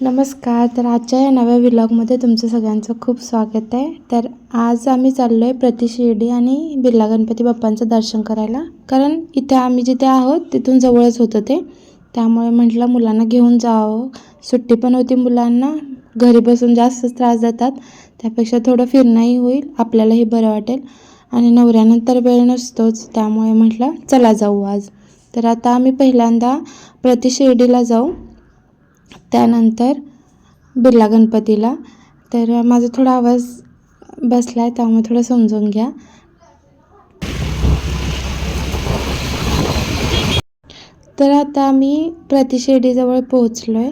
नमस्कार तर आजच्या या नव्या विलॉगमध्ये तुमचं सगळ्यांचं खूप स्वागत आहे. तर आज आम्ही चाललो आहे प्रतिशिर्डी आणि बिर्ला गणपती बाप्पांचं दर्शन करायला. कारण इथे आम्ही जिथे आहोत तिथून जवळच होतं ते. त्यामुळे म्हटलं मुलांना घेऊन जावं. सुट्टी पण होती मुलांना. घरी बसून जास्त त्रास देतात. त्यापेक्षा थोडं फिरणंही होईल. आपल्यालाही बरं वाटेल. आणि नवऱ्यानंतर वेळ नसतोच. त्यामुळे म्हटलं चला जाऊ आज. तर आता आम्ही पहिल्यांदा प्रति शिर्डीला जाऊ. त्यानंतर बिर्ला गणपतीला. तर माझा थोडा आवाज बसला आहे त्यामुळे थोडं समजून घ्या. तर आता आम्ही प्रतिशिर्डीजवळ पोहोचलो आहे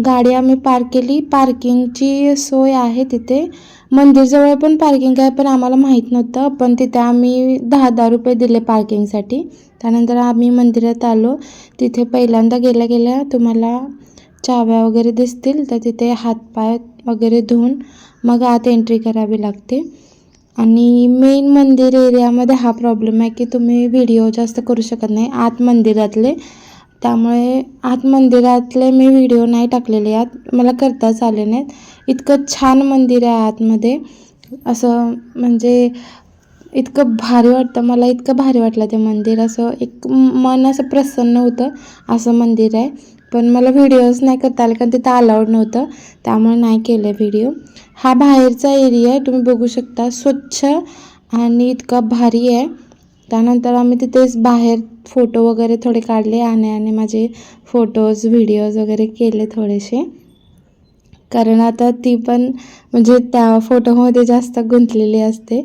गाडी आम्ही पार्क केली. पार्किंगची सोय आहे तिथे. मंदिरजवळ पण पार्किंग आहे पण आम्हाला माहीत नव्हतं. पण तिथे आम्ही दहा दहा रुपये दिले पार्किंगसाठी. त्यानंतर आम्ही मंदिरात आलो. तिथे पहिल्यांदा गेल्या गेल्या तुम्हाला चाव्या वगैरे दिसतील तर तिथे हातपाय वगैरे धुवून मग आत एंट्री करावी लागते. आणि मेन मंदिर एरियामध्ये हा प्रॉब्लेम आहे की तुम्ही व्हिडिओ जास्त करू शकत नाही. आत मंदिरातले त्यामुळे आत मंदिरातले मी व्हिडिओ नाही टाकलेले आत मला करताच आले नाहीत. इतकं छान मंदिर आहे आतमध्ये. असं म्हणजे इतकं भारी वाटतं. मला इतकं भारी वाटलं ते मंदिर. असं एक मन असं प्रसन्न होतं असं मंदिर आहे. पण मला व्हिडिओज नाही करता आले कारण तिथं अलाउड नव्हतं. त्यामुळे नाही केलं व्हिडिओ. हा बाहेरचा एरिया आहे. तुम्ही बघू शकता. स्वच्छ आणि इतका भारी आहे. त्यानंतर आम्ही तिथेच बाहेर फोटो वगैरे थोडे काढले आणि आणि माझे फोटोज व्हिडिओज वगैरे केले थोडेसे. कारण आता ती पण म्हणजे त्या फोटोमध्ये जास्त गुंतलेली असते.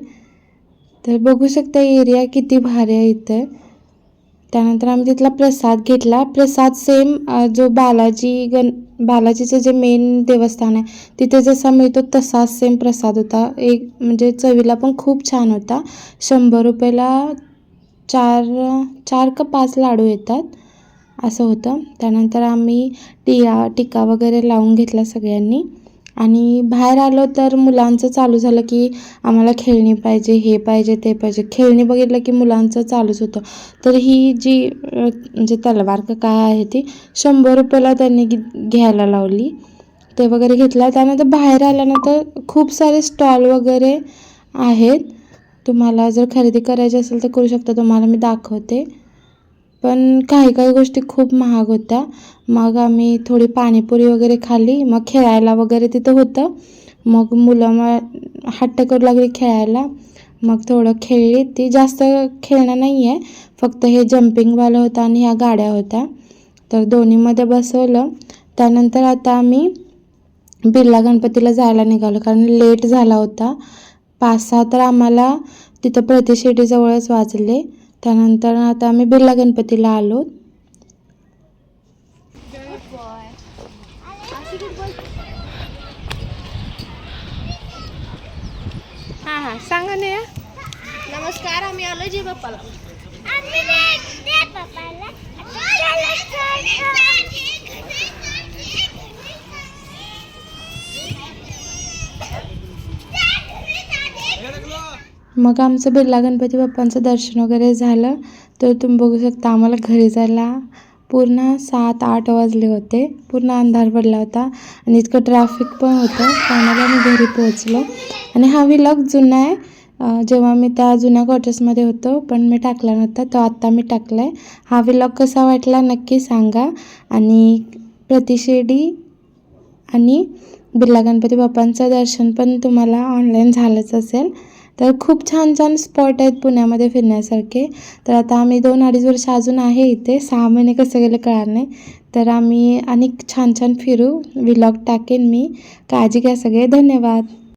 तर बघू शकता एरिया किती भारी आहे इथं. त्यानंतर आम्ही तिथला प्रसाद घेतला. प्रसाद सेम जो बालाजी गण बालाजीचं जे मेन देवस्थान आहे तिथे जसा मिळतो तसाच सेम प्रसाद होता. एक म्हणजे चवीला पण खूप छान होता. शंभर रुपयाला चार चार का पाच लाडू येतात असं होतं. त्यानंतर आम्ही टिया टिका वगैरे लावून घेतला सगळ्यांनी. आणि बाहेर आलो तर मुलांचं चालू झालं की आम्हाला खेळणी पाहिजे हे पाहिजे ते पाहिजे. खेळणी बघितलं की मुलांचं चालूच होतं. तर ही जी म्हणजे तलवार का काय आहे ती शंभर रुपयाला त्यांनी घ्यायला लावली. ते वगैरे घेतला. त्यानंतर बाहेर आल्यानंतर खूप सारे स्टॉल वगैरे आहेत. तुम्हाला जर खरेदी करायची असेल तर करू शकता तुम्हाला मी दाखवते. पण काही काही गोष्टी खूप महाग होत्या. मग आम्ही थोडी पाणीपुरी वगैरे खाल्ली. मग खेळायला वगैरे तिथं होतं. मग मुलं मग हट्ट करू लागली खेळायला. मग थोडं खेळली. ती जास्त खेळणं नाही आहे फक्त हे जम्पिंगवालं होतं आणि ह्या गाड्या होत्या. तर दोन्हीमध्ये बसवलं. त्यानंतर आता आम्ही बिर्ला गणपतीला जायला निघालो. कारण लेट झाला होता. पाच सहा तर आम्हाला तिथं प्रतिशिर्डीजवळच वाजले. त्यानंतर आता आम्ही बिर्ला गणपतीला आलो. हां हां सांगा ना नमस्कार आम्ही आलो जी बाप्पाला. मग आमचं बिर्ला गणपती बाप्पांचं दर्शन वगैरे झालं. तर तुम्ही बघू शकता आम्हाला घरी जायला पूर्ण सात आठ वाजले होते. पूर्ण अंधार पडला होता आणि इतकं ट्रॅफिक पण होतं. त्यामुळे आम्ही घरी पोहोचलो. आणि हा विलॉग जुना आहे. जेव्हा मी त्या जुन्या कॉटेजमध्ये होतो पण मी टाकला नव्हता तो आत्ता मी टाकला आहे हा विलॉग कसा वाटला नक्की सांगा. आणि प्रतिशिर्डी आणि बिर्ला गणपती बाप्पांचं दर्शन पण तुम्हाला ऑनलाईन झालंच असेल. तर खूप छान छान स्पॉट आहेत पुण्यामध्ये फिरण्यासारखे. तर आता आम्ही दोन अडीच वर्ष अजून आहे इथे. सहा महिने कसं गेले कळणार नाही. तर आम्ही आणि छान छान फिरू. विलॉग टाकेन मी. काळजी घ्या सगळे. धन्यवाद.